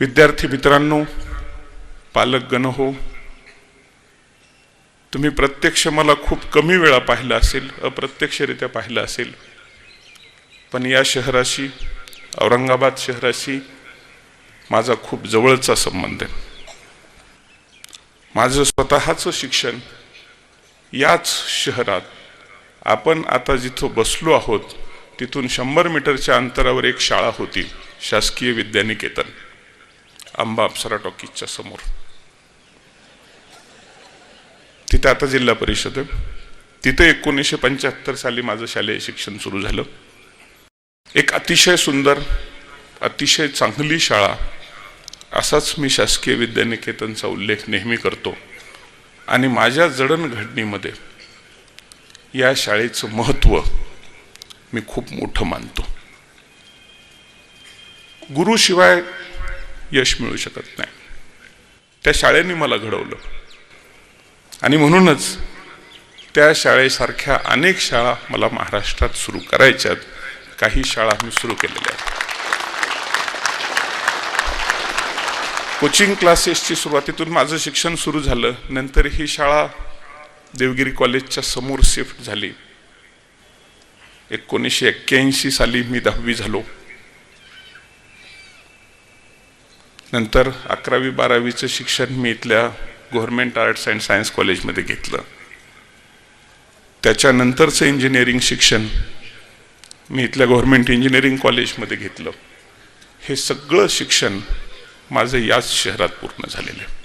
विद्यार्थी मित्रांनो पालकगण हो तुम्ही प्रत्यक्ष मला खूप कमी वेळा पाहिलं असेल अप्रत्यक्षरित्या पाहिलं असेल पण या शहराशी औरंगाबाद शहराशी माझा खूप जवळचा संबंध आहे. माझं स्वतःचं शिक्षण याच शहरात आपण आता जिथं बसलो आहोत तिथून शंभर मीटरच्या अंतरावर एक शाळा होती शासकीय विद्यानिकेतन. आंबा अप्सरा टॉकीजच्या समोर. तिथे आता जिल्हा परिषद आहे. तिथे एकोणीसशे पंच्याहत्तर साली माझं शालेय शिक्षण सुरू झालं. एक अतिशय सुंदर अतिशय चांगली शाळा असाच मी शासकीय विद्यानिकेतनचा उल्लेख नेहमी करतो. आणि माझ्या जडणघडणीमध्ये या शाळेचं महत्त्व मी खूप मोठं मानतो. गुरुशिवाय यश मिळू शकत नाही. त्या शाळेने मला घडवलं. आणि म्हणूनच त्या शाळेसारख्या अनेक शाळा मला महाराष्ट्रात सुरू करायच्यात. काही शाळा मी सुरू केलेल्या आहेत. कोचिंग क्लासेसची सुरुवातीतून माझं शिक्षण सुरू झालं. नंतर ही शाळा देवगिरी कॉलेजच्या समोर शिफ्ट झाली. एकोणीसशे एक्क्याऐंशी साली मी दहावी झालो. नंतर अकरावी बारावीचं शिक्षण मी इथल्या गव्हर्मेंट आर्ट्स अँड सायन्स कॉलेजमध्ये घेतलं. त्याच्यानंतरचं इंजिनिअरिंग शिक्षण मी इथल्या गव्हर्मेंट इंजिनिअरिंग कॉलेजमध्ये घेतलं. हे सगळं शिक्षण माझं याच शहरात पूर्ण झालेलं आहे.